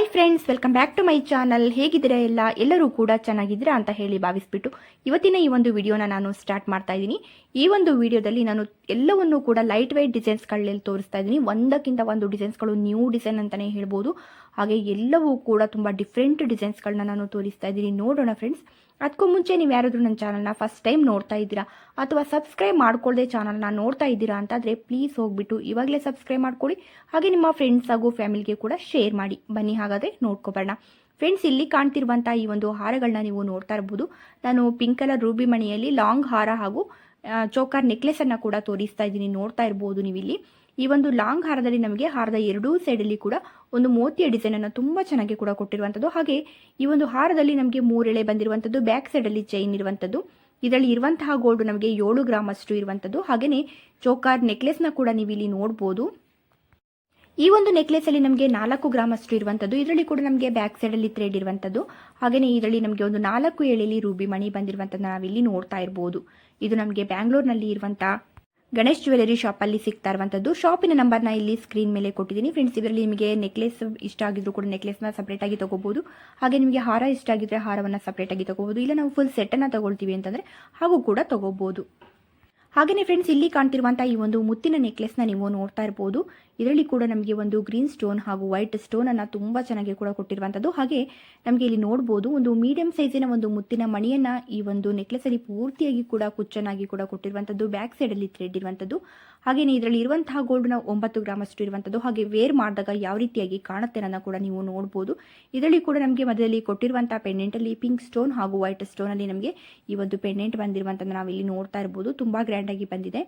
Hi friends welcome back to my channel ಹೇಗಿದ್ದೀರಾ ಎಲ್ಲ? ಎಲ್ಲರೂ ಕೂಡ ಚೆನ್ನಾಗಿದ್ದೀರಾ ಅಂತ ಹೇಳಿ ಭಾವಿಸ್ಬಿಟ್ಟು ಇವತ್ತಿನ ಈ ಒಂದು ವಿಡಿಯೋನ ನಾನು ಸ್ಟಾರ್ಟ್ ಮಾಡ್ತಾ ಇದ್ದೀನಿ. ಈ ಒಂದು ವಿಡಿಯೋದಲ್ಲಿ ನಾನು ಎಲ್ಲವನ್ನು ಕೂಡ ಲೈಟ್ ವೈಟ್ ಡಿಸೈನ್ಸ್ಗಳಲ್ಲಿ ತೋರಿಸ್ತಾ ಇದ್ದೀನಿ. ಒಂದಕ್ಕಿಂತ ಒಂದು ಡಿಸೈನ್ಸ್ಗಳು ನ್ಯೂ ಡಿಸೈನ್ ಅಂತಲೇ ಹೇಳ್ಬೋದು. ಹಾಗೆ ಎಲ್ಲವೂ ಕೂಡ ತುಂಬ ಡಿಫ್ರೆಂಟ್ ಡಿಸೈನ್ಸ್ಗಳನ್ನ ನಾನು ತೋರಿಸ್ತಾ ಇದ್ದೀನಿ. ನೋಡೋಣ ಫ್ರೆಂಡ್ಸ್ ಅದಕ್ಕೂ ಮುಂಚೆ ನೀವು ಯಾರಾದರೂ ನನ್ನ ಚಾನಲ್ನ ಫಸ್ಟ್ ಟೈಮ್ ನೋಡ್ತಾ ಇದ್ದೀರಾ ಅಥವಾ ಸಬ್ಸ್ಕ್ರೈಬ್ ಮಾಡ್ಕೊಳ್ಳದೆ ಚಾನಲ್ನ ನೋಡ್ತಾ ಇದ್ದೀರಾ ಅಂತಾದರೆ ಪ್ಲೀಸ್ ಹೋಗ್ಬಿಟ್ಟು ಇವಾಗಲೇ ಸಬ್ಸ್ಕ್ರೈಬ್ ಮಾಡ್ಕೊಳ್ಳಿ. ಹಾಗೆ ನಿಮ್ಮ ಫ್ರೆಂಡ್ಸ್ ಹಾಗೂ ಫ್ಯಾಮಿಲಿಗೆ ಕೂಡ ಶೇರ್ ಮಾಡಿ. ಬನ್ನಿ ಹಾಗಾದರೆ ನೋಡ್ಕೊಬರೋಣ. ಫ್ರೆಂಡ್ಸ್ ಇಲ್ಲಿ ಕಾಣ್ತಿರುವಂಥ ಈ ಒಂದು ಹಾರಗಳನ್ನ ನೀವು ನೋಡ್ತಾ ಇರ್ಬೋದು. ನಾನು ಪಿಂಕ್ ಕಲರ್ ರೂಬಿ ಮಣಿಯಲ್ಲಿ ಲಾಂಗ್ ಹಾರ ಹಾಗೂ ಚೋಕಾರ್ ನೆಕ್ಲೆಸ್ ನೆಕ್ಲೆಸನ್ನು ಕೂಡ ತೋರಿಸ್ತಾ ಇದ್ದೀನಿ. ನೋಡ್ತಾ ಇರ್ಬೋದು ನೀವು ಇಲ್ಲಿ ಈ ಒಂದು ಲಾಂಗ್ ಹಾರದಲ್ಲಿ ನಮಗೆ ಹಾರದ ಎರಡೂ ಸೈಡಲ್ಲಿ ಕೂಡ ಒಂದು ಮೋತಿಯ ಡಿಸೈನನ್ನು ತುಂಬ ಚೆನ್ನಾಗಿ ಕೂಡ ಕೊಟ್ಟಿರುವಂಥದ್ದು ಹಾಗೆ ಈ ಒಂದು ಹಾರದಲ್ಲಿ ನಮಗೆ ಮೂರೆಳೆ ಬಂದಿರುವಂಥದ್ದು ಬ್ಯಾಕ್ ಸೈಡಲ್ಲಿ ಚೈನ್ ಇರುವಂಥದ್ದು ಇದರಲ್ಲಿ ಇರುವಂತಹ ಗೋಲ್ಡ್ ನಮಗೆ ಏಳು ಗ್ರಾಮ್ ಅಷ್ಟು ಇರುವಂಥದ್ದು ಹಾಗೆಯೇ ಚೋಕಾರ್ ನೆಕ್ಲೆಸ್ನ ಕೂಡ ನೀವು ಇಲ್ಲಿ ನೋಡ್ಬೋದು. ಈ ಒಂದು ನೆಕ್ಲೆಸ್ ಅಲ್ಲಿ ನಮಗೆ ನಾಲ್ಕು ಗ್ರಾಮ್ ಅಷ್ಟು ಇರುವಂಥದ್ದು ಇದರಲ್ಲಿ ಕೂಡ ನಮಗೆ ಬ್ಯಾಕ್ ಸೈಡ್ ಅಲ್ಲಿ ಥ್ರೆಡ್ ಇರುವಂಥದ್ದು ಹಾಗೆಯೇ ಇದರಲ್ಲಿ ನಮಗೆ ಒಂದು ನಾಲ್ಕು ಎಳೆಲಿ ರೂಬಿ ಮಣಿ ಬಂದಿರುವಂಥದ್ದು ನಾವಿಲ್ಲಿ ನೋಡ್ತಾ ಇರ್ಬೋದು. ಇದು ನಮಗೆ ಬ್ಯಾಂಗ್ಳೂರ್ನಲ್ಲಿ ಇರುವಂಥ ಗಣೇಶ್ ಜ್ಯುವೆಲರಿ ಶಾಪಲ್ಲಿ ಸಿಗ್ತಾ ಇರುವಂಥದ್ದು ಶಾಪಿನ ನಂಬರ್ನ ಇಲ್ಲಿ ಸ್ಕ್ರೀನ್ ಮೇಲೆ ಕೊಟ್ಟಿದ್ದೀನಿ. ಫ್ರೆಂಡ್ಸ್ ಇದರಲ್ಲಿ ನಿಮಗೆ ನೆಕ್ಲೆಸ್ ಇಷ್ಟ ಆಗಿದ್ರು ಕೂಡ ನೆಕ್ಲೆಸ್ನ ಸಪ್ರೇಟಾಗಿ ತಗೋಬಹುದು ಹಾಗೆ ನಿಮಗೆ ಹಾರ ಇಷ್ಟ ಆಗಿದ್ರೆ ಹಾರವನ್ನು ಸಪ್ರೇಟಾಗಿ ತಗೋಬಹುದು ಇಲ್ಲ, ನಾವು ಫುಲ್ ಸೆಟ್ ಅನ್ನ ತಗೊಳ್ತೀವಿ ಅಂತಂದ್ರೆ ಹಾಗೂ ಕೂಡ ತಗೋಬಹುದು ಹಾಗೆಯೇ ಫ್ರೆಂಡ್ಸ್ ಇಲ್ಲಿ ಕಾಣ್ತಿರುವಂಥ ಈ ಒಂದು ಮುತ್ತಿನ ನೆಕ್ಲೆಸ್ನ ನೀವು ನೋಡ್ತಾ ಇರ್ಬೋದು. ಇದರಲ್ಲಿ ಕೂಡ ನಮಗೆ ಒಂದು ಗ್ರೀನ್ ಸ್ಟೋನ್ ಹಾಗೂ ವೈಟ್ ಸ್ಟೋನನ್ನು ತುಂಬ ಚೆನ್ನಾಗಿ ಕೂಡ ಕೊಟ್ಟಿರುವಂಥದ್ದು ಹಾಗೆ ನಮಗೆ ಇಲ್ಲಿ ನೋಡ್ಬೋದು, ಒಂದು ಮೀಡಿಯಂ ಸೈಜಿನ ಒಂದು ಮುತ್ತಿನ ಮಣಿಯನ್ನು ಈ ಒಂದು ನೆಕ್ಲೆಸಲ್ಲಿ ಪೂರ್ತಿಯಾಗಿ ಕೂಡ ಕುಚ್ಚನಾಗಿ ಕೂಡ ಕೊಟ್ಟಿರುವಂಥದ್ದು ಬ್ಯಾಕ್ ಸೈಡಲ್ಲಿ ಥ್ರೆಡ್ ಇರುವಂಥದ್ದು ಹಾಗೆಯೇ ಇದರಲ್ಲಿ ಇರುವಂತಹ ಗೋಲ್ಡ್ನ ಒಂಬತ್ತು ಗ್ರಾಮ್ ಅಷ್ಟು ಇರುವಂಥದ್ದು ಹಾಗೆ ವೇರ್ ಮಾಡಿದಾಗ ಯಾವ ರೀತಿಯಾಗಿ ಕಾಣುತ್ತೆ ಅನ್ನೋದನ್ನು ಕೂಡ ನೀವು ನೋಡ್ಬೋದು. ಇದರಲ್ಲಿ ಕೂಡ ನಮಗೆ ಮಧ್ಯದಲ್ಲಿ ಕೊಟ್ಟಿರುವಂಥ ಪೆಂಡೆಂಟಲ್ಲಿ ಪಿಂಕ್ ಸ್ಟೋನ್ ಹಾಗೂ ವೈಟ್ ಸ್ಟೋನಲ್ಲಿ ನಮಗೆ ಈ ಒಂದು ಪೆಂಡೆಂಟ್ ಬಂದಿರುವಂಥದ್ದು ನಾವು ಇಲ್ಲಿ ನೋಡ್ತಾ ಇರ್ಬೋದು. ತುಂಬ ಗ್ರ್ಯಾಂಡಾಗಿ ಬಂದಿದೆ.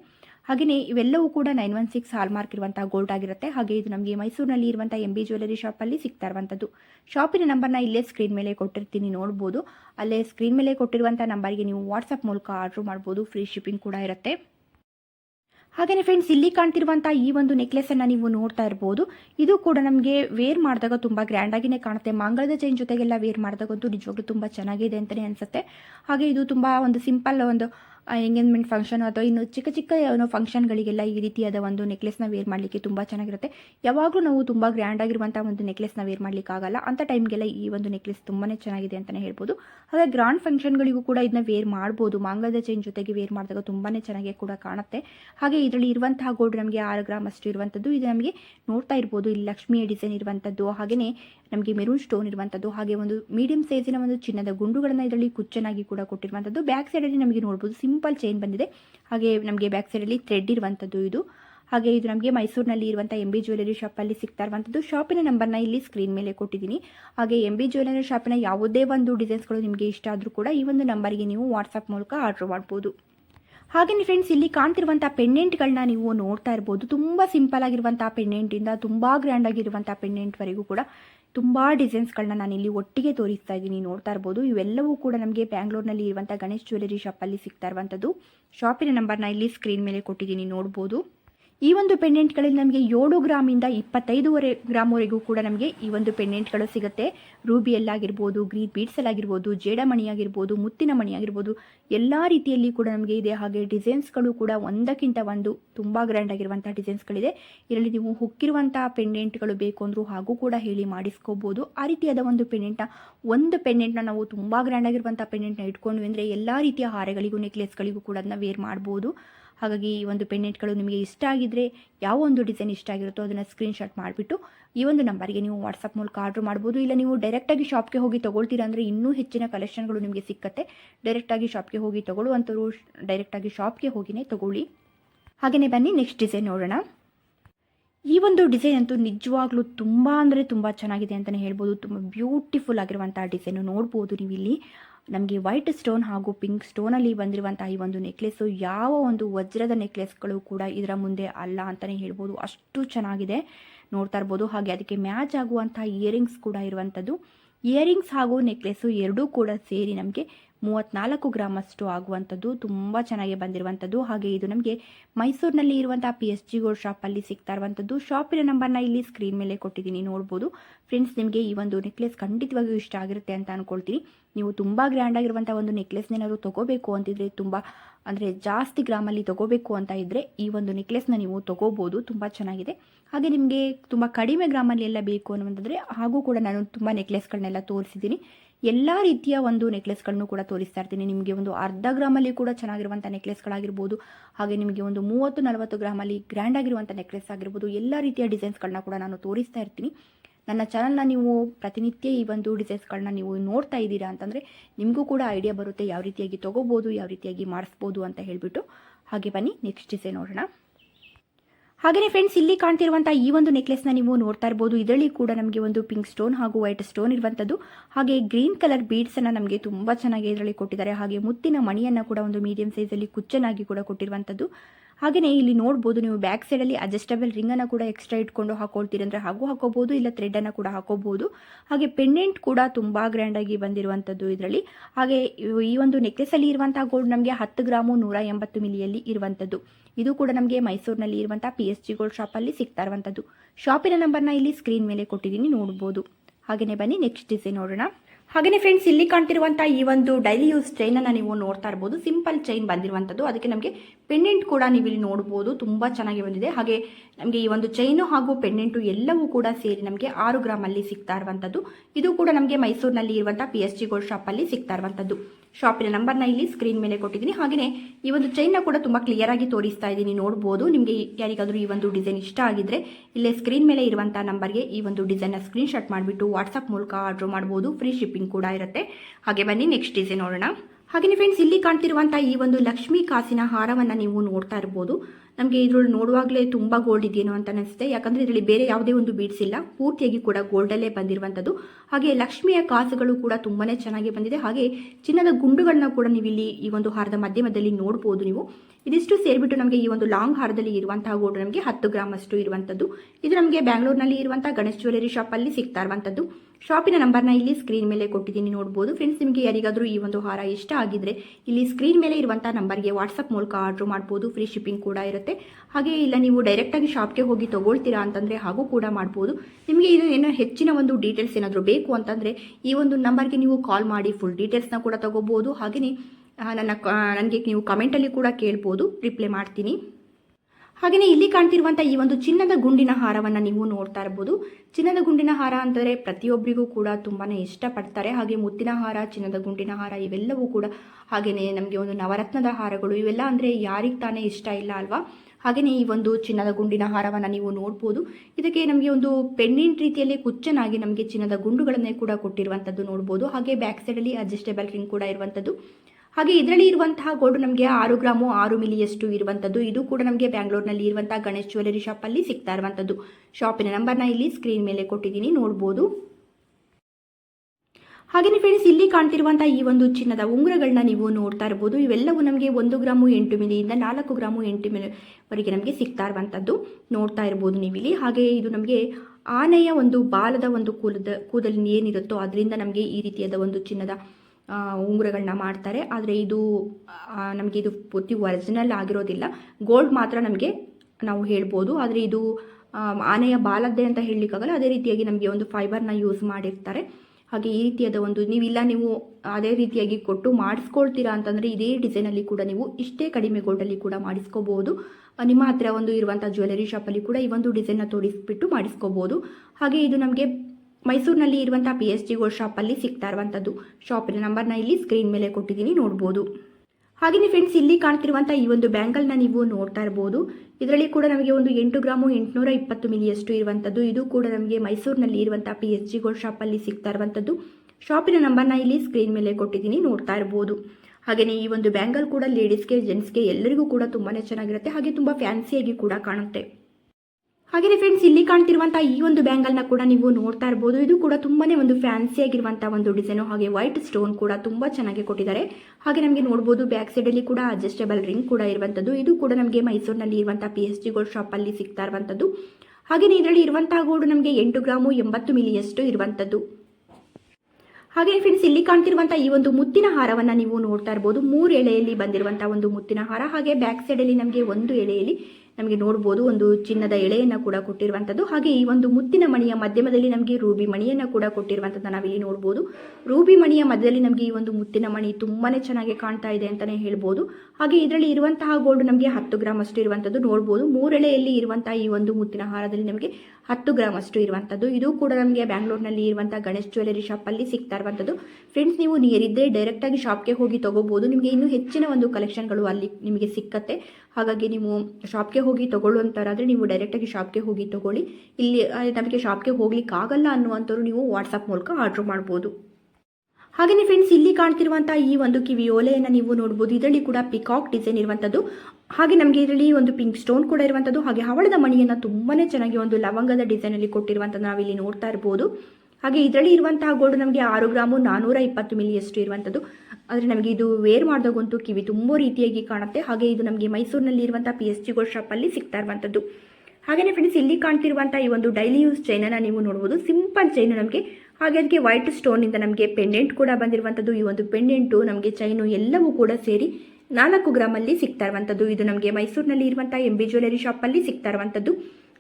ಹಾಗೆಯೇ ಇವೆಲ್ಲವೂ ಕೂಡ ನೈನ್ ಒನ್ ಸಿಕ್ಸ್ ಹಾಲ್ಮಾರ್ಕ್ ಇರುವಂಥ ಗೋಲ್ಡ್ ಆಗಿರುತ್ತೆ. ಹಾಗೆ ಇದು ನಮಗೆ ಮೈಸೂರಿನಲ್ಲಿ ಇರುವಂಥ ಎಂ ಬಿ ಜ್ಯುವೆಲರಿ ಶಾಪಲ್ಲಿ ಸಿಗ್ತಾ ಇರುವಂಥದ್ದು ಶಾಪಿನ ನಂಬರ್ನ ಇಲ್ಲೇ ಸ್ಕ್ರೀನ್ ಮೇಲೆ ಕೊಟ್ಟಿರ್ತೀನಿ, ನೋಡ್ಬೋದು. ಅಲ್ಲೇ ಸ್ಕ್ರೀನ್ ಮೇಲೆ ಕೊಟ್ಟಿರುವಂಥ ನಂಬರ್ಗೆ ನೀವು ವಾಟ್ಸಪ್ ಮೂಲಕ ಆರ್ಡ್ರ್ ಮಾಡ್ಬೋದು. ಫ್ರೀ ಶಿಪ್ಪಿಂಗ್ ಕೂಡ ಇರುತ್ತೆ. ಹಾಗೆಯೇ ಫ್ರೆಂಡ್ಸ್ ಇಲ್ಲಿ ಕಾಣ್ತಿರುವಂಥ ಈ ಒಂದು ನೆಕ್ಲೆಸನ್ನು ನೀವು ನೋಡ್ತಾ ಇರ್ಬೋದು. ಇದು ಕೂಡ ನಮಗೆ ವೇರ್ ಮಾಡಿದಾಗ ತುಂಬ ಗ್ರ್ಯಾಂಡಾಗಿನೇ ಕಾಣುತ್ತೆ. ಮಂಗಳದ ಚೈನ್ ಜೊತೆಗೆಲ್ಲ ವೇರ್ ಮಾಡಿದಾಗಂತೂ ನಿಜವಾಗ್ಲೂ ತುಂಬ ಚೆನ್ನಾಗಿದೆ ಅಂತಲೇ ಅನಿಸುತ್ತೆ. ಹಾಗೆ ಇದು ತುಂಬ ಒಂದು ಸಿಂಪಲ್ ಒಂದು ಎಂಗೇಜ್ಮೆಂಟ್ ಫಂಕ್ಷನ್ ಅಥವಾ ಇನ್ನು ಚಿಕ್ಕ ಚಿಕ್ಕ ಏನೋ ಫಂಕ್ಷನ್ಗಳಿಗೆಲ್ಲ ಈ ರೀತಿಯಾದ ಒಂದು ನೆಕ್ಲೆಸ್ನ ವೇರ್ ಮಾಡಲಿಕ್ಕೆ ತುಂಬ ಚೆನ್ನಾಗಿರುತ್ತೆ. ಯಾವಾಗಲೂ ನಾವು ತುಂಬ ಗ್ರ್ಯಾಂಡ್ ಆಗಿರುವಂಥ ಒಂದು ನೆಕ್ಲೆಸ್ನ ವೇರ್ ಮಾಡಲಿಕ್ಕೆ ಆಗಲ್ಲ. ಅಂಥ ಟೈಮ್ಗೆಲ್ಲ ಈ ಒಂದು ನೆಕ್ಲೆಸ್ ತುಂಬಾ ಚೆನ್ನಾಗಿದೆ ಅಂತಲೇ ಹೇಳ್ಬೋದು. ಹಾಗೆ ಗ್ರ್ಯಾಂಡ್ ಫಂಕ್ಷನ್ಗಳಿಗೂ ಕೂಡ ಇದನ್ನ ವೇರ್ ಮಾಡ್ಬೋದು. ಮಾಂಗಲ್ಯ ಚೈನ್ ಜೊತೆಗೆ ವೇರ್ ಮಾಡಿದಾಗ ತುಂಬಾ ಚೆನ್ನಾಗಿ ಕೂಡ ಕಾಣುತ್ತೆ. ಹಾಗೆ ಇದರಲ್ಲಿ ಇರುವಂತಹ ಗೋಲ್ಡ್ ನಮಗೆ ಆರು ಗ್ರಾಮ್ ಅಷ್ಟು ಇರುವಂಥದ್ದು ಇದು ನಮಗೆ ನೋಡ್ತಾ ಇರ್ಬೋದು. ಇಲ್ಲಿ ಲಕ್ಷ್ಮಿಯ ಡಿಸೈನ್ ಇರುವಂಥದ್ದು ಹಾಗೆಯೇ ನಮಗೆ ಮೆರೂನ್ ಸ್ಟೋನ್ ಇರುವಂಥದ್ದು ಹಾಗೆ ಒಂದು ಮೀಡಿಯಂ ಸೈಜಿನ ಒಂದು ಚಿನ್ನದ ಗುಂಡುಗಳನ್ನು ಇದರಲ್ಲಿ ಕುಚ್ಚನಾಗಿ ಕೂಡ ಕೊಟ್ಟಿರುವಂಥದ್ದು ಬ್ಯಾಕ್ ಸೈಡಲ್ಲಿ ನಮಗೆ ನೋಡ್ಬೋದು ಸಿಂಪಲ್ ಚೈನ್ ಬಂದಿದೆ. ಹಾಗೆ ನಮಗೆ ಬ್ಯಾಕ್ ಸೈಡಲ್ಲಿ ಥ್ರೆಡ್ ಇರುವಂಥದ್ದು ಇದು. ಹಾಗೆ ಇದು ನಮಗೆ ಮೈಸೂರಿನಲ್ಲಿ ಇರುವಂಥ ಎಂ ಬಿ ಜ್ಯುವೆಲರಿ ಶಾಪಲ್ಲಿ ಸಿಗ್ತಾ ಇರುವಂಥದ್ದು ಶಾಪಿನ ನಂಬರ್ನ ಇಲ್ಲಿ ಸ್ಕ್ರೀನ್ ಮೇಲೆ ಕೊಟ್ಟಿದ್ದೀನಿ. ಹಾಗೆ ಎಂ ಬಿ ಜ್ಯುವೆಲರಿ ಶಾಪಿನ ಯಾವುದೇ ಒಂದು ಡಿಸೈನ್ಸ್ಗಳು ನಿಮಗೆ ಇಷ್ಟ ಆದರೂ ಕೂಡ ಈ ಒಂದು ನಂಬರಿಗೆ ನೀವು ವಾಟ್ಸಪ್ ಮೂಲಕ ಆರ್ಡರ್ ಮಾಡ್ಬೋದು. ಹಾಗೆಯೇ ಫ್ರೆಂಡ್ಸ್ ಇಲ್ಲಿ ಕಾಣ್ತಿರುವಂಥ ಪೆಂಡೆಂಟ್ಗಳನ್ನ ನೀವು ನೋಡ್ತಾ ಇರ್ಬೋದು. ತುಂಬ ಸಿಂಪಲ್ ಆಗಿರುವಂಥ ಪೆಂಡೆಂಟಿಂದ ತುಂಬ ಗ್ರ್ಯಾಂಡ್ ಆಗಿರುವಂಥ ಪೆಂಡೆಂಟ್ವರೆಗೂ ಕೂಡ ತುಂಬ ಡಿಸೈನ್ಸ್ಗಳನ್ನ ನಾನು ಇಲ್ಲಿ ಒಟ್ಟಿಗೆ ತೋರಿಸ್ತಾ ಇದ್ದೀನಿ, ನೋಡ್ತಾ ಇರ್ಬೋದು. ಇವೆಲ್ಲವೂ ಕೂಡ ನಮಗೆ ಬ್ಯಾಂಗ್ಳೂರ್ನಲ್ಲಿ ಇರುವಂಥ ಗಣೇಶ್ ಜ್ಯುವೆಲರಿ ಶಾಪಲ್ಲಿ ಸಿಗ್ತಾ ಇರುವಂಥದ್ದು. ಶಾಪಿನ ನಂಬರ್ನ ಇಲ್ಲಿ ಸ್ಕ್ರೀನ್ ಮೇಲೆ ಕೊಟ್ಟಿದ್ದೀನಿ, ನೋಡ್ಬೋದು. ಈ ಒಂದು ಪೆಂಡೆಂಟ್ಗಳಲ್ಲಿ ನಮಗೆ ಏಳು ಗ್ರಾಮಿಂದ ಇಪ್ಪತ್ತೈದುವರೆ ಗ್ರಾಮ್ವರೆಗೂ ಕೂಡ ನಮಗೆ ಈ ಒಂದು ಪೆಂಡೆಂಟ್ಗಳು ಸಿಗುತ್ತೆ. ರೂಬಿಯಲ್ಲಾಗಿರ್ಬೋದು ಗ್ರೀನ್ ಬೀಡ್ಸಲ್ಲಾಗಿರ್ಬೋದು ಜೇಡಮಣಿ ಆಗಿರ್ಬೋದು ಮುತ್ತಿನ ಮಣಿ ಆಗಿರ್ಬೋದು ಎಲ್ಲ ರೀತಿಯಲ್ಲಿ ಕೂಡ ನಮಗೆ ಇದೆ. ಹಾಗೆ ಡಿಸೈನ್ಸ್ಗಳು ಕೂಡ ಒಂದಕ್ಕಿಂತ ಒಂದು ತುಂಬ ಗ್ರ್ಯಾಂಡ್ ಆಗಿರುವಂಥ ಡಿಸೈನ್ಸ್ಗಳಿದೆ. ಇದರಲ್ಲಿ ನೀವು ಹುಕ್ಕಿರುವಂಥ ಪೆಂಡೆಂಟ್ಗಳು ಬೇಕು ಅಂದರೂ ಹಾಗೂ ಕೂಡ ಹೇಳಿ ಮಾಡಿಸ್ಕೋಬೋದು. ಆ ರೀತಿಯಾದ ಒಂದು ಪೆಂಡೆಂಟ್ನ ಒಂದು ಪೆಂಡೆಂಟ್ನ ನಾವು ತುಂಬ ಗ್ರ್ಯಾಂಡ್ ಆಗಿರುವಂಥ ಪೆಂಡೆಂಟ್ನ ಇಟ್ಕೊಂಡ್ವಿ ಅಂದರೆ ಎಲ್ಲ ರೀತಿಯ ಹಾರಗಳಿಗೂ, ನೆಕ್ಲೆಸ್ಗಳಿಗೂ ಕೂಡ ಅದನ್ನ ವೇರ್ ಮಾಡ್ಬೋದು. ಹಾಗಾಗಿ ಈ ಒಂದು ಪೆಂಡೆಂಟ್ಗಳು ನಿಮಗೆ ಇಷ್ಟ ಆಗಿದ್ದರೆ ಯಾವ ಒಂದು ಡಿಸೈನ್ ಇಷ್ಟ ಆಗಿರುತ್ತೋ ಅದನ್ನು ಸ್ಕ್ರೀನ್ಶಾಟ್ ಮಾಡಿಬಿಟ್ಟು ಈ ಒಂದು ನಂಬರ್ಗೆ ನೀವು ವಾಟ್ಸಪ್ ಮೂಲಕ ಆರ್ಡ್ರ್ ಮಾಡ್ಬೋದು. ಇಲ್ಲ ನೀವು ಡೈರೆಕ್ಟಾಗಿ ಶಾಪ್ಗೆ ಹೋಗಿ ತೊಗೊಳ್ತೀರಾ ಅಂದರೆ ಇನ್ನೂ ಹೆಚ್ಚಿನ ಕಲೆಕ್ಷನ್ಗಳು ನಿಮಗೆ ಸಿಕ್ಕತ್ತೆ. ಡೈರೆಕ್ಟಾಗಿ ಶಾಪ್ಗೆ ಹೋಗಿ ತೊಗೊಳ್ಳುವಂಥವ್ರು ಡೈರೆಕ್ಟಾಗಿ ಶಾಪ್ಗೆ ಹೋಗಿನೇ ತೊಗೊಳ್ಳಿ. ಹಾಗೆಯೇ ಬನ್ನಿ, ನೆಕ್ಸ್ಟ್ ಡಿಸೈನ್ ನೋಡೋಣ. ಈ ಒಂದು ಡಿಸೈನ್ ಅಂತೂ ನಿಜವಾಗ್ಲೂ ತುಂಬ ಅಂದರೆ ತುಂಬ ಚೆನ್ನಾಗಿದೆ ಅಂತಲೇ ಹೇಳ್ಬೋದು. ತುಂಬ ಬ್ಯೂಟಿಫುಲ್ ಆಗಿರುವಂಥ ಡಿಸೈನು ನೋಡ್ಬೋದು ನೀವು ಇಲ್ಲಿ ನಮಗೆ ವೈಟ್ ಸ್ಟೋನ್ ಹಾಗೂ ಪಿಂಕ್ ಸ್ಟೋನಲ್ಲಿ ಬಂದಿರುವಂತಹ ಈ ಒಂದು ನೆಕ್ಲೆಸ್ಸು ಯಾವ ಒಂದು ವಜ್ರದ ನೆಕ್ಲೆಸ್ಗಳು ಕೂಡ ಇದರ ಮುಂದೆ ಅಲ್ಲ ಅಂತಲೇ ಹೇಳ್ಬೋದು. ಅಷ್ಟು ಚೆನ್ನಾಗಿದೆ. ನೋಡ್ತಾ ಇರ್ಬೋದು. ಹಾಗೆ ಅದಕ್ಕೆ ಮ್ಯಾಚ್ ಆಗುವಂಥ ಇಯರಿಂಗ್ಸ್ ಕೂಡ ಇರುವಂಥದ್ದು. ಇಯರಿಂಗ್ಸ್ ಹಾಗೂ ನೆಕ್ಲೆಸ್ಸು ಎರಡೂ ಕೂಡ ಸೇರಿ ನಮಗೆ ಮೂವತ್ತ್ನಾಲ್ಕು ಗ್ರಾಮಷ್ಟು ಆಗುವಂಥದ್ದು ತುಂಬ ಚೆನ್ನಾಗಿ ಬಂದಿರುವಂಥದ್ದು. ಹಾಗೆ ಇದು ನಮಗೆ ಮೈಸೂರಿನಲ್ಲಿ ಇರುವಂಥ ಪಿ ಎಸ್ ಜಿ ಗೋಲ್ಡ್ ಶಾಪಲ್ಲಿ ಸಿಗ್ತಾ ಇರುವಂಥದ್ದು. ಶಾಪಿನ ನಂಬರ್ನ ಇಲ್ಲಿ ಸ್ಕ್ರೀನ್ ಮೇಲೆ ಕೊಟ್ಟಿದ್ದೀನಿ, ನೋಡ್ಬೋದು. ಫ್ರೆಂಡ್ಸ್ ನಿಮಗೆ ಈ ಒಂದು ನೆಕ್ಲೆಸ್ ಖಂಡಿತವಾಗಿಯೂ ಇಷ್ಟ ಆಗಿರುತ್ತೆ ಅಂತ ಅನ್ಕೊಳ್ತೀನಿ. ನೀವು ತುಂಬ ಗ್ರ್ಯಾಂಡ್ ಆಗಿರುವಂಥ ಒಂದು ನೆಕ್ಲೆಸ್ನೇನಾದ್ರು ತೊಗೋಬೇಕು ಅಂತಿದ್ರೆ, ತುಂಬ ಅಂದರೆ ಜಾಸ್ತಿ ಗ್ರಾಮಲ್ಲಿ ತೊಗೋಬೇಕು ಅಂತ ಇದ್ದರೆ ಈ ಒಂದು ನೆಕ್ಲೆಸ್ನ ನೀವು ತೊಗೋಬೋದು. ತುಂಬ ಚೆನ್ನಾಗಿದೆ. ಹಾಗೆ ನಿಮಗೆ ತುಂಬ ಕಡಿಮೆ ಗ್ರಾಮಲ್ಲಿ ಎಲ್ಲ ಬೇಕು ಅನ್ನುವಂಥದ್ರೆ ಹಾಗೂ ಕೂಡ ನಾನು ತುಂಬ ನೆಕ್ಲೆಸ್ಗಳನ್ನೆಲ್ಲ ತೋರಿಸಿದ್ದೀನಿ. ಎಲ್ಲ ರೀತಿಯ ಒಂದು ನೆಕ್ಲೆಸ್ಗಳನ್ನು ಕೂಡ ತೋರಿಸ್ತಾ ಇರ್ತೀನಿ. ನಿಮಗೆ ಒಂದು ಅರ್ಧ ಗ್ರಾಮಲ್ಲಿ ಕೂಡ ಚೆನ್ನಾಗಿರುವಂಥ ನೆಕ್ಲೆಸ್ಗಳಾಗಿರ್ಬೋದು ಹಾಗೆ ನಿಮಗೆ ಒಂದು ಮೂವತ್ತು ನಲವತ್ತು ಗ್ರಾಮಲ್ಲಿ ಗ್ರ್ಯಾಂಡ್ ಆಗಿರುವಂಥ ನೆಕ್ಲೆಸ್ ಆಗಿರ್ಬೋದು, ಎಲ್ಲ ರೀತಿಯ ಡಿಸೈನ್ಸ್ಗಳನ್ನ ಕೂಡ ನಾನು ತೋರಿಸ್ತಾ ಇರ್ತೀನಿ. ನನ್ನ ಚಾನಲ್ನ ನೀವು ಪ್ರತಿನಿತ್ಯ ಈ ಒಂದು ಡಿಸೈನ್ಸ್ಗಳನ್ನ ನೀವು ನೋಡ್ತಾ ಇದ್ದೀರಾ ಅಂತಂದರೆ ನಿಮಗೂ ಕೂಡ ಐಡಿಯಾ ಬರುತ್ತೆ, ಯಾವ ರೀತಿಯಾಗಿ ತೊಗೋಬೋದು, ಯಾವ ರೀತಿಯಾಗಿ ಮಾಡಿಸ್ಬೋದು ಅಂತ ಹೇಳಿಬಿಟ್ಟು. ಹಾಗೆ ಬನ್ನಿ ನೆಕ್ಸ್ಟ್ ಡಿಸೈನ್ ನೋಡೋಣ. ಹಾಗೆಯೇ ಫ್ರೆಂಡ್ಸ್ ಇಲ್ಲಿ ಕಾಣ್ತಿರುವಂತಹ ಈ ಒಂದು ನೆಕ್ಲೆಸ್ನ ನೀವು ನೋಡ್ತಾ ಇರಬಹುದು ಇದರಲ್ಲಿ ಕೂಡ ನಮಗೆ ಒಂದು ಪಿಂಕ್ ಸ್ಟೋನ್ ಹಾಗೂ ವೈಟ್ ಸ್ಟೋನ್ ಇರುವಂಥದ್ದು ಹಾಗೆ ಗ್ರೀನ್ ಕಲರ್ ಬೀಡ್ಸ್ ಅನ್ನ ನಮಗೆ ತುಂಬಾ ಚೆನ್ನಾಗಿ ಇದರಲ್ಲಿ ಕೊಟ್ಟಿದ್ದಾರೆ. ಹಾಗೆ ಮುತ್ತಿನ ಮಣಿಯನ್ನ ಕೂಡ ಒಂದು ಮೀಡಿಯಂ ಸೈಜ್ ಅಲ್ಲಿ ಕುಚ್ಚನಾಗಿ ಕೂಡ ಕೊಟ್ಟಿರುವಂಥದ್ದು ಹಾಗೆಯೇ ಇಲ್ಲಿ ನೋಡ್ಬೋದು ನೀವು ಬ್ಯಾಕ್ ಸೈಡಲ್ಲಿ ಅಡ್ಜಸ್ಟಬಲ್ ರಿಂಗನ್ನು ಕೂಡ ಎಕ್ಸ್ಟ್ರಾ ಇಟ್ಕೊಂಡು ಹಾಕೊಳ್ತೀರಿ ಅಂದರೆ ಹಾಗೂ ಹಾಕೋಬೋದು ಇಲ್ಲ ಥ್ರೆಡನ್ನು ಕೂಡ ಹಾಕೋಬೋದು ಹಾಗೆ ಪೆಂಡೆಂಟ್ ಕೂಡ ತುಂಬ ಗ್ರ್ಯಾಂಡಾಗಿ ಬಂದಿರುವಂಥದ್ದು ಇದರಲ್ಲಿ. ಹಾಗೆ ಈ ಒಂದು ನೆಕ್ಲೆಸಲ್ಲಿ ಇರುವಂಥ ಗೋಲ್ಡ್ ನಮಗೆ ಹತ್ತು ಗ್ರಾಮು ನೂರ ಎಂಬತ್ತು ಮಿಲಿಯಲ್ಲಿ ಇರುವಂಥದ್ದು ಇದು ಕೂಡ ನಮಗೆ ಮೈಸೂರಿನಲ್ಲಿ ಇರುವಂಥ ಪಿ ಎಸ್ ಜಿ ಗೋಲ್ಡ್ ಶಾಪಲ್ಲಿ ಸಿಗ್ತಾ ಇರುವಂಥದ್ದು ಶಾಪಿನ ನಂಬರ್ನ ಇಲ್ಲಿ ಸ್ಕ್ರೀನ್ ಮೇಲೆ ಕೊಟ್ಟಿದ್ದೀನಿ, ನೋಡ್ಬೋದು. ಹಾಗೆಯೇ ಬನ್ನಿ ನೆಕ್ಸ್ಟ್ ಡಿಸೈನ್ ನೋಡೋಣ. ಹಾಗೆಯೇ ಫ್ರೆಂಡ್ಸ್ ಇಲ್ಲಿ ಕಾಣ್ತಿರುವಂಥ ಈ ಒಂದು ಡೈಲಿ ಯೂಸ್ ಚೈನ್ ಚೈನನ್ನು ನೀವು ನೋಡ್ತಾ ಇರ್ಬೋದು. ಸಿಂಪಲ್ ಚೈನ್ ಬಂದಿರುವಂಥದ್ದು. ಅದಕ್ಕೆ ನಮಗೆ ಪೆಂಡೆಂಟ್ ಕೂಡ ನೀವು ಇಲ್ಲಿ ನೋಡ್ಬೋದು. ತುಂಬ ಚೆನ್ನಾಗಿ ಬಂದಿದೆ. ಹಾಗೆ ನಮಗೆ ಈ ಒಂದು ಚೈನು ಹಾಗೂ ಪೆಂಡೆಂಟು ಎಲ್ಲವೂ ಕೂಡ ಸೇರಿ ನಮಗೆ ಆರು ಗ್ರಾಮಲ್ಲಿ ಸಿಗ್ತಾ ಇರುವಂಥದ್ದು. ಇದು ಕೂಡ ನಮಗೆ ಮೈಸೂರಿನಲ್ಲಿ ಇರುವಂತಹ ಪಿ ಎಸ್ ಜಿ ಗೋಲ್ಡ್ ಅಲ್ಲಿ ಸಿಗ್ತಾ ಇರುವಂಥದ್ದು. ಶಾಪಿನ ನಂಬರ್ನ ಇಲ್ಲಿ ಸ್ಕ್ರೀನ್ ಮೇಲೆ ಕೊಟ್ಟಿದ್ದೀನಿ. ಹಾಗೆಯೇ ಈ ಒಂದು ಚೈನ್ನ ಕೂಡ ತುಂಬ ಕ್ಲಿಯರ್ ಆಗಿ ತೋರಿಸ್ತಾ ಇದ್ದೀನಿ. ನೋಡ್ಬೋದು. ನಿಮಗೆ ಯಾರಿಗಾದರೂ ಈ ಒಂದು ಡಿಸೈನ್ ಇಷ್ಟ ಆಗಿದ್ರೆ ಇಲ್ಲೇ ಸ್ಕ್ರೀನ್ ಮೇಲೆ ಇರುವಂಥ ನಂಬರ್ಗೆ ಈ ಒಂದು ಡಿಸೈನ್ನ ಸ್ಕ್ರೀನ್ಶಾಟ್ ಮಾಡಿಬಿಟ್ಟು ವಾಟ್ಸಪ್ ಮೂಲಕ ಆರ್ಡ್ರ್ ಮಾಡ್ಬೋದು. ಫ್ರೀ ಶಿಪ್ಪಿಂಗ್ ಕೂಡ ಇರುತ್ತೆ. ಹಾಗೆ ಬನ್ನಿ ನೆಕ್ಸ್ಟ್ ಡಿಸೈನ್ ನೋಡೋಣ. ಹಾಗೆಯೇ ಫ್ರೆಂಡ್ಸ್ ಇಲ್ಲಿ ಕಾಣ್ತಿರುವಂತಹ ಈ ಒಂದು ಲಕ್ಷ್ಮಿ ಕಾಸಿನ ಹಾರವನ್ನು ನೀವು ನೋಡ್ತಾ ಇರಬಹುದು ನಮಗೆ ಇದ್ರಲ್ಲಿ ನೋಡುವಾಗಲೇ ತುಂಬಾ ಗೋಲ್ಡ್ ಇದೆಯೇನೋ ಅಂತ ಅನಿಸುತ್ತೆ. ಯಾಕಂದ್ರೆ ಇದರಲ್ಲಿ ಬೇರೆ ಯಾವುದೇ ಒಂದು ಬೀಡ್ಸ್ ಇಲ್ಲ. ಪೂರ್ತಿಯಾಗಿ ಕೂಡ ಗೋಲ್ಡಲ್ಲೇ ಬಂದಿರುವಂತದ್ದು. ಹಾಗೆ ಲಕ್ಷ್ಮಿಯ ಕಾಸುಗಳು ಕೂಡ ತುಂಬಾನೇ ಚೆನ್ನಾಗಿ ಬಂದಿದೆ. ಹಾಗೆ ಚಿನ್ನದ ಗುಂಡುಗಳನ್ನ ಕೂಡ ನೀವು ಇಲ್ಲಿ ಈ ಒಂದು ಹಾರದ ಮಧ್ಯಮದಲ್ಲಿ ನೋಡಬಹುದು ನೀವು. ಇದಿಷ್ಟು ಸೇರಿಬಿಟ್ಟು ನಮಗೆ ಈ ಒಂದು ಲಾಂಗ್ ಹಾರದಲ್ಲಿ ಇರುವಂತಹ ಗೋಲ್ಡ್ ನಮಗೆ ಹತ್ತು ಗ್ರಾಮ್ ಅಷ್ಟು ಇರುವಂತದ್ದು. ಇದು ನಮಗೆ ಬ್ಯಾಂಗ್ಳೂರ್ನಲ್ಲಿ ಇರುವಂತಹ ಗಣೇಶ್ ಜ್ಯುವೆಲರಿ ಅಲ್ಲಿ ಸಿಗ್ತಾ ಇರುವಂಥದ್ದು ಶಾಪಿನ ನಂಬರ್ನ ಇಲ್ಲಿ ಸ್ಕ್ರೀನ್ ಮೇಲೆ ಕೊಟ್ಟಿದ್ದೀನಿ, ನೋಡ್ಬೋದು. ಫ್ರೆಂಡ್ಸ್ ನಿಮಗೆ ಯಾರಿಗಾದರೂ ಈ ಒಂದು ಹಾರ ಇಷ್ಟ ಆಗಿದ್ರೆ ಇಲ್ಲಿ ಸ್ಕ್ರೀನ್ ಮೇಲೆ ಇರುವಂಥ ನಂಬರ್ಗೆ ವಾಟ್ಸಪ್ ಮೂಲಕ ಆರ್ಡರ್ ಮಾಡ್ಬೋದು. ಫ್ರೀ ಶಿಪ್ಪಿಂಗ್ ಕೂಡ ಇರುತ್ತೆ. ಹಾಗೆ ಇಲ್ಲ, ನೀವು ಡೈರೆಕ್ಟಾಗಿ ಶಾಪ್ಗೆ ಹೋಗಿ ತಗೊಳ್ತೀರಾ ಅಂತಂದರೆ ಹಾಗೂ ಕೂಡ ಮಾಡ್ಬೋದು. ನಿಮಗೆ ಇದು ಏನೋ ಹೆಚ್ಚಿನ ಒಂದು ಡೀಟೇಲ್ಸ್ ಏನಾದರೂ ಬೇಕು ಅಂತಂದರೆ ಈ ಒಂದು ನಂಬರ್ಗೆ ನೀವು ಕಾಲ್ ಮಾಡಿ ಫುಲ್ ಡೀಟೇಲ್ಸ್ನ ಕೂಡ ತೊಗೋಬೋದು. ಹಾಗೆಯೇ ನನ್ನ ನನಗೆ ನೀವು ಕಮೆಂಟಲ್ಲಿ ಕೂಡ ಕೇಳ್ಬೋದು. ರಿಪ್ಲೈ ಮಾಡ್ತೀನಿ. ಹಾಗೆಯೇ ಇಲ್ಲಿ ಕಾಣ್ತಿರುವಂಥ ಈ ಒಂದು ಚಿನ್ನದ ಗುಂಡಿನ ಹಾರವನ್ನು ನೀವು ನೋಡ್ತಾ ಇರ್ಬೋದು. ಚಿನ್ನದ ಗುಂಡಿನ ಹಾರ ಅಂತಂದರೆ ಪ್ರತಿಯೊಬ್ಬರಿಗೂ ಕೂಡ ತುಂಬಾ ಇಷ್ಟಪಡ್ತಾರೆ. ಹಾಗೆ ಮುತ್ತಿನ ಹಾರ, ಚಿನ್ನದ ಗುಂಡಿನ ಹಾರ ಇವೆಲ್ಲವೂ ಕೂಡ ಹಾಗೆಯೇ ನಮಗೆ ಒಂದು ನವರತ್ನದ ಹಾರಗಳು ಇವೆಲ್ಲ ಅಂದರೆ ಯಾರಿಗೆ ತಾನೇ ಇಷ್ಟ ಇಲ್ಲ ಅಲ್ವಾ? ಹಾಗೆಯೇ ಈ ಒಂದು ಚಿನ್ನದ ಗುಂಡಿನ ಹಾರವನ್ನು ನೀವು ನೋಡ್ಬೋದು. ಇದಕ್ಕೆ ನಮಗೆ ಒಂದು ಪೆಂಡೆಂಟ್ ರೀತಿಯಲ್ಲಿ ಕುಚ್ಚನಾಗಿ ನಮಗೆ ಚಿನ್ನದ ಗುಂಡುಗಳನ್ನೇ ಕೂಡ ಕೊಟ್ಟಿರುವಂಥದ್ದು ನೋಡ್ಬೋದು. ಹಾಗೆ ಬ್ಯಾಕ್ ಸೈಡಲ್ಲಿ ಅಡ್ಜಸ್ಟೇಬಲ್ ರಿಂಗ್ ಕೂಡ ಇರುವಂಥದ್ದು ಹಾಗೆ ಇದರಲ್ಲಿ ಇರುವಂತಹ ಗೋಲ್ಡ್ ನಮಗೆ ಆರು ಗ್ರಾಮು ಆರು ಮಿಲಿಯಷ್ಟು ಇರುವಂಥದ್ದು ಇದು ಕೂಡ ನಮಗೆ ಬ್ಯಾಂಗ್ಳೂರ್ನಲ್ಲಿ ಇರುವಂತಹ ಗಣೇಶ್ ಜ್ಯುವೆಲರಿ ಶಾಪಲ್ಲಿ ಸಿಗ್ತಾ ಇರುವಂಥದ್ದು ಶಾಪಿನ ನಂಬರ್ನ ಇಲ್ಲಿ ಸ್ಕ್ರೀನ್ ಮೇಲೆ ಕೊಟ್ಟಿದ್ದೀನಿ, ನೋಡ್ಬೋದು. ಹಾಗೆಯೇ ಫ್ರೆಂಡ್ಸ್ ಇಲ್ಲಿ ಕಾಣ್ತಿರುವಂಥ ಈ ಒಂದು ಚಿನ್ನದ ಉಂಗುರಗಳನ್ನ ನೀವು ನೋಡ್ತಾ ಇರ್ಬೋದು. ಇವೆಲ್ಲವೂ ನಮಗೆ ಒಂದು ಗ್ರಾಮು ಎಂಟು ಮಿಲಿಯಿಂದ ನಾಲ್ಕು ಗ್ರಾಮು ಎಂಟು ಮಿಲಿವರೆಗೆ ನಮಗೆ ಸಿಗ್ತಾ ಇರುವಂಥದ್ದು ನೋಡ್ತಾ ಇರ್ಬೋದು ನೀವು ಇಲ್ಲಿ ಹಾಗೆ ಇದು ನಮಗೆ ಆನೆಯ ಒಂದು ಬಾಲದ ಒಂದು ಕೂಲದ ಕೂದಲಿನ ಏನಿರುತ್ತೋ, ಅದರಿಂದ ನಮಗೆ ಈ ರೀತಿಯಾದ ಒಂದು ಚಿನ್ನದ ಉಂಗುರಗಳನ್ನ ಮಾಡ್ತಾರೆ. ಆದರೆ ಇದು ನಮಗೆ ಇದು ಪೂರ್ತಿ ಒರಿಜಿನಲ್ ಆಗಿರೋದಿಲ್ಲ. ಗೋಲ್ಡ್ ಮಾತ್ರ ನಮಗೆ ನಾವು ಹೇಳ್ಬೋದು. ಆದರೆ ಇದು ಆನೆಯ ಬಾಲದ್ದೇ ಅಂತ ಹೇಳಲಿಕ್ಕಾಗಲ್ಲ. ಅದೇ ರೀತಿಯಾಗಿ ನಮಗೆ ಒಂದು ಫೈಬರ್ನ ಯೂಸ್ ಮಾಡಿರ್ತಾರೆ. ಹಾಗೆ ಈ ರೀತಿಯಾದ ಒಂದು, ನೀವಿಲ್ಲ, ನೀವು ಅದೇ ರೀತಿಯಾಗಿ ಕೊಟ್ಟು ಮಾಡಿಸ್ಕೊಳ್ತೀರಾ ಅಂತಂದರೆ ಇದೇ ಡಿಸೈನಲ್ಲಿ ಕೂಡ ನೀವು ಇಷ್ಟೇ ಕಡಿಮೆ ಗೋಲ್ಡಲ್ಲಿ ಕೂಡ ಮಾಡಿಸ್ಕೋಬೋದು. ನಿಮ್ಮ ಹತ್ರ ಒಂದು ಇರುವಂಥ ಜ್ಯುವೆಲರಿ ಶಾಪಲ್ಲಿ ಕೂಡ ಈ ಒಂದು ಡಿಸೈನ್ನ ತೋರಿಸ್ಬಿಟ್ಟು ಮಾಡಿಸ್ಕೋಬೋದು. ಹಾಗೆ ಇದು ನಮಗೆ ಮೈಸೂರಿನಲ್ಲಿ ಇರುವಂಥ ಪಿ ಎಸ್ ಜಿ ಗೋಲ್ಡ್ ಶಾಪಲ್ಲಿ ಸಿಗ್ತಾ ಇರುವಂಥದ್ದು ಶಾಪಿನ ನಂಬರ್ನ ಇಲ್ಲಿ ಸ್ಕ್ರೀನ್ ಮೇಲೆ ಕೊಟ್ಟಿದ್ದೀನಿ, ನೋಡ್ಬೋದು. ಹಾಗೆಯೇ ಫ್ರೆಂಡ್ಸ್ ಇಲ್ಲಿ ಕಾಣ್ತಿರುವಂಥ ಈ ಒಂದು ಬ್ಯಾಂಗಲ್ನ ನೀವು ನೋಡ್ತಾ ಇರ್ಬೋದು. ಇದರಲ್ಲಿ ಕೂಡ ನಮಗೆ ಒಂದು ಎಂಟು ಗ್ರಾಮು ಎಂಟುನೂರ ಇಪ್ಪತ್ತು ಮಿಲಿಯಷ್ಟು ಇರುವಂಥದ್ದು ಇದು ಕೂಡ ನಮಗೆ ಮೈಸೂರಿನಲ್ಲಿ ಇರುವಂಥ ಪಿ ಎಸ್ ಜಿ ಗೋಲ್ಡ್ ಶಾಪಲ್ಲಿ ಸಿಗ್ತಾ ಇರುವಂಥದ್ದು ಶಾಪಿನ ನಂಬರ್ನ ಇಲ್ಲಿ ಸ್ಕ್ರೀನ್ ಮೇಲೆ ಕೊಟ್ಟಿದ್ದೀನಿ, ನೋಡ್ತಾ ಇರ್ಬೋದು. ಹಾಗೆಯೇ ಈ ಒಂದು ಬ್ಯಾಂಗಲ್ ಕೂಡ ಲೇಡೀಸ್ಗೆ ಜೆಂಟ್ಸ್ಗೆ ಎಲ್ಲರಿಗೂ ಕೂಡ ತುಂಬಾ ಚೆನ್ನಾಗಿರುತ್ತೆ. ಹಾಗೆ ತುಂಬ ಫ್ಯಾನ್ಸಿಯಾಗಿ ಕೂಡ ಕಾಣುತ್ತೆ. ಹಾಗೆಯೇ ಫ್ರೆಂಡ್ಸ್ ಇಲ್ಲಿ ಕಾಣ್ತಿರುವಂಥ ಈ ಒಂದು ಬ್ಯಾಂಗಲ್ನ ಕೂಡ ನೀವು ನೋಡ್ತಾ ಇರ್ಬೋದು. ಇದು ಕೂಡ ತುಂಬಾನೇ ಒಂದು ಫ್ಯಾನ್ಸಿ ಆಗಿರುವಂಥ ಒಂದು ಡಿಸೈನು ಹಾಗೆ ವೈಟ್ ಸ್ಟೋನ್ ಕೂಡ ತುಂಬ ಚೆನ್ನಾಗಿ ಕೊಟ್ಟಿದ್ದಾರೆ. ಹಾಗೆ ನಮಗೆ ನೋಡಬಹುದು ಬ್ಯಾಕ್ ಸೈಡಲ್ಲಿ ಕೂಡ ಅಡ್ಜಸ್ಟೇಬಲ್ ರಿಂಗ್ ಕೂಡ ಇರುವಂಥದ್ದು ಇದು ಕೂಡ ನಮಗೆ ಮೈಸೂರಿನಲ್ಲಿ ಇರುವಂಥ ಪಿ ಎಚ್ ಜಿ ಗೋಲ್ಡ್ ಶಾಪಲ್ಲಿ ಸಿಗ್ತಾ ಇರುವಂಥದ್ದು ಹಾಗೆಯೇ ಇದರಲ್ಲಿ ಇರುವಂತಹ ಗೋಲ್ಡ್ ನಮಗೆ ಎಂಟು ಗ್ರಾಮು ಎಂಬತ್ತು ಮಿಲಿಯಷ್ಟು ಇರುವಂಥದ್ದು ಹಾಗೆ ಫ್ರೆಂಡ್ಸ್ ಇಲ್ಲಿ ಕಾಣ್ತಿರುವಂತಹ ಈ ಒಂದು ಮುತ್ತಿನ ಹಾರವನ್ನ ನೀವು ನೋಡ್ತಾ ಇರಬಹುದು ಮೂರು ಎಳೆಯಲ್ಲಿ ಬಂದಿರುವಂತಹ ಒಂದು ಮುತ್ತಿನ ಹಾರ. ಹಾಗೆ ಬ್ಯಾಕ್ ಸೈಡ್ ಅಲ್ಲಿ ನಮಗೆ ಒಂದು ಎಳೆಯಲ್ಲಿ ನಮಗೆ ನೋಡಬಹುದು ಒಂದು ಚಿನ್ನದ ಎಳೆಯನ್ನ ಕೂಡ ಕೊಟ್ಟಿರುವಂತದ್ದು ಹಾಗೆ ಈ ಒಂದು ಮುತ್ತಿನ ಮಣಿಯ ಮಧ್ಯಮದಲ್ಲಿ ನಮಗೆ ರೂಬಿ ಮಣಿಯನ್ನ ಕೂಡ ಕೊಟ್ಟಿರುವಂಥದ್ದು ನಾವಿಲ್ಲಿ ನೋಡಬಹುದು ರೂಬಿ ಮಣಿಯ ಮಧ್ಯದಲ್ಲಿ ನಮಗೆ ಈ ಒಂದು ಮುತ್ತಿನ ಮಣಿ ತುಂಬಾನೇ ಚೆನ್ನಾಗಿ ಕಾಣ್ತಾ ಇದೆ ಅಂತಾನೆ ಹೇಳ್ಬೋದು. ಹಾಗೆ ಇದರಲ್ಲಿ ಇರುವಂತಹ ಗೋಲ್ಡ್ ನಮಗೆ ಹತ್ತು ಗ್ರಾಮ್ ಅಷ್ಟು ಇರುವಂಥದ್ದು ನೋಡಬಹುದು ಮೂರೆಳೆಯಲ್ಲಿ ಇರುವಂತಹ ಈ ಒಂದು ಮುತ್ತಿನ ಹಾರದಲ್ಲಿ ನಮಗೆ ಹತ್ತು ಗ್ರಾಮ್ ಅಷ್ಟು ಇರುವಂಥದ್ದು. ಇದು ಕೂಡ ನಮಗೆ ಬ್ಯಾಂಗ್ಳೂರ್ನಲ್ಲಿ ಇರುವಂತಹ ಗಣೇಶ್ ಜ್ಯುವೆಲರಿ ಶಾಪಲ್ಲಿ ಸಿಗ್ತಾ ಇರುವಂಥದ್ದು. ಫ್ರೆಂಡ್ಸ್ ನೀವು ನಿಯರ್ ಡೈರೆಕ್ಟ್ ಆಗಿ ಶಾಪ್ಗೆ ಹೋಗಿ ತಗೋಬಹುದು ನಿಮಗೆ ಇನ್ನೂ ಹೆಚ್ಚಿನ ಒಂದು ಕಲೆಕ್ಷನ್ಗಳು ಅಲ್ಲಿ ನಿಮಗೆ ಸಿಕ್ಕತ್ತೆ. ಹಾಗಾಗಿ ನೀವು ಶಾಪ್ಗೆ ಹೋಗಿ ತಗೊಳ್ಳುವಂಥರಾದರೆ ನೀವು ಡೈರೆಕ್ಟಾಗಿ ಶಾಪ್ಗೆ ಹೋಗಿ ತಗೊಳ್ಳಿ. ಇಲ್ಲಿ ನಮಗೆ ಶಾಪ್ಗೆ ಹೋಗ್ಲಿಕ್ಕಾಗಲ್ಲ ಅನ್ನುವಂಥವ್ರು ನೀವು ವಾಟ್ಸಪ್ ಮೂಲಕ ಆರ್ಡ್ರ್ ಮಾಡ್ಬೋದು. ಹಾಗೆಯೇ ಫ್ರೆಂಡ್ಸ್ ಇಲ್ಲಿ ಕಾಣ್ತಿರುವಂಥ ಈ ಒಂದು ಕಿವಿ ಓಲೆಯನ್ನು ನೀವು ನೋಡ್ಬೋದು. ಇದರಲ್ಲಿ ಕೂಡ ಪಿಕಾಕ್ ಡಿಸೈನ್ ಇರುವಂಥದ್ದು. ಹಾಗೆ ನಮಗೆ ಇದರಲ್ಲಿ ಒಂದು ಪಿಂಕ್ ಸ್ಟೋನ್ ಕೂಡ ಇರುವಂಥದ್ದು. ಹಾಗೆ ಹವಳದ ಮಣಿಯನ್ನು ತುಂಬಾನೇ ಚೆನ್ನಾಗಿ ಒಂದು ಲವಂಗದ ಡಿಸೈನಲ್ಲಿ ಕೊಟ್ಟಿರುವಂಥದ್ದು ನಾವಿಲ್ಲಿ ನೋಡ್ತಾ ಇರ್ಬೋದು. ಹಾಗೆ ಇದರಲ್ಲಿ ಇರುವಂತಹ ಗೋಲ್ಡ್ ನಮಗೆ ಆರು ಗ್ರಾಮು ನಾನೂರ ಇಪ್ಪತ್ತು ಮಿಲಿಯಷ್ಟು ಇರುವಂಥದ್ದು. ಆದರೆ ನಮಗೆ ಇದು ವೇರ್ ಮಾಡಿದಾಗಂತೂ ಕಿವಿ ತುಂಬ ರೀತಿಯಾಗಿ ಕಾಣುತ್ತೆ. ಹಾಗೆ ಇದು ನಮಗೆ ಮೈಸೂರಿನಲ್ಲಿ ಇರುವಂಥ ಪಿ ಎಸ್ ಜಿ ಗೋಲ್ಡ್ ಶಾಪಲ್ಲಿ ಸಿಗ್ತಾ ಇರುವಂಥದ್ದು. ಹಾಗೆಯೇ ಫ್ರೆಂಡ್ಸ್ ಇಲ್ಲಿ ಕಾಣ್ತಿರುವಂಥ ಈ ಒಂದು ಡೈಲಿ ಯೂಸ್ ಚೈನನ್ನು ನೀವು ನೋಡ್ಬೋದು. ಸಿಂಪಲ್ ಚೈನು ನಮಗೆ. ಹಾಗೆ ಅದಕ್ಕೆ ವೈಟ್ ಸ್ಟೋನಿಂದ ನಮಗೆ ಪೆಂಡೆಂಟ್ ಕೂಡ ಬಂದಿರುವಂಥದ್ದು. ಈ ಒಂದು ಪೆಂಡೆಂಟು ನಮಗೆ ಚೈನು ಎಲ್ಲವೂ ಕೂಡ ಸೇರಿ ನಾಲ್ಕು ಗ್ರಾಮಲ್ಲಿ ಸಿಗ್ತಾ ಇರುವಂಥದ್ದು. ಇದು ನಮಗೆ ಮೈಸೂರಿನಲ್ಲಿ ಇರುವಂಥ ಎಂ ಬಿ ಜ್ಯುವೆಲರಿ ಶಾಪಲ್ಲಿ ಸಿಗ್ತಾ ಇರುವಂಥದ್ದು.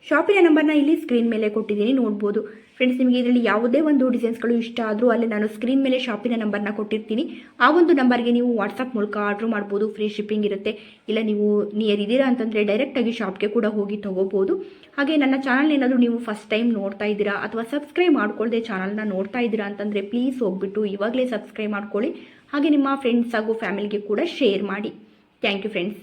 ಶಾಪಿನ ನಂಬರ್ನ ಇಲ್ಲಿ ಸ್ಕ್ರೀನ್ ಮೇಲೆ ಕೊಟ್ಟಿದ್ದೀನಿ, ನೋಡ್ಬೋದು. ಫ್ರೆಂಡ್ಸ್ ನಿಮಗೆ ಇದರಲ್ಲಿ ಯಾವುದೇ ಒಂದು ಡಿಸೈನ್ಸ್ಗಳು ಇಷ್ಟ ಆದರೂ ಅಲ್ಲಿ ನಾನು ಸ್ಕ್ರೀನ್ ಮೇಲೆ ಶಾಪಿನ ನಂಬರ್ನ ಕೊಟ್ಟಿರ್ತೀನಿ. ಆ ಒಂದು ನಂಬರ್ಗೆ ನೀವು ವಾಟ್ಸಪ್ ಮೂಲಕ ಆರ್ಡ್ರ್ ಮಾಡ್ಬೋದು ಫ್ರೀ ಶಿಪ್ಪಿಂಗ್ ಇರುತ್ತೆ. ಇಲ್ಲ ನೀವು ನಿಯರ್ ಇದ್ದೀರಾ ಅಂತಂದರೆ ಡೈರೆಕ್ಟಾಗಿ ಶಾಪ್ಗೆ ಕೂಡ ಹೋಗಿ ತೊಗೋಬೋದು. ಹಾಗೆ ನನ್ನ ಚಾನಲ್ ಏನಾದರೂ ನೀವು ಫಸ್ಟ್ ಟೈಮ್ ನೋಡ್ತಾ ಇದ್ದೀರಾ ಅಥವಾ ಸಬ್ಸ್ಕ್ರೈಬ್ ಮಾಡ್ಕೊಳ್ಳದೆ ಚಾನಲ್ನ ನೋಡ್ತಾ ಇದ್ದೀರಾ ಅಂತಂದರೆ ಪ್ಲೀಸ್ ಹೋಗ್ಬಿಟ್ಟು ಇವಾಗಲೇ ಸಬ್ಸ್ಕ್ರೈಬ್ ಮಾಡ್ಕೊಳ್ಳಿ. ಹಾಗೆ ನಿಮ್ಮ ಫ್ರೆಂಡ್ಸ್ ಹಾಗೂ ಫ್ಯಾಮಿಲಿಗೆ ಕೂಡ ಶೇರ್ ಮಾಡಿ. Thank you friends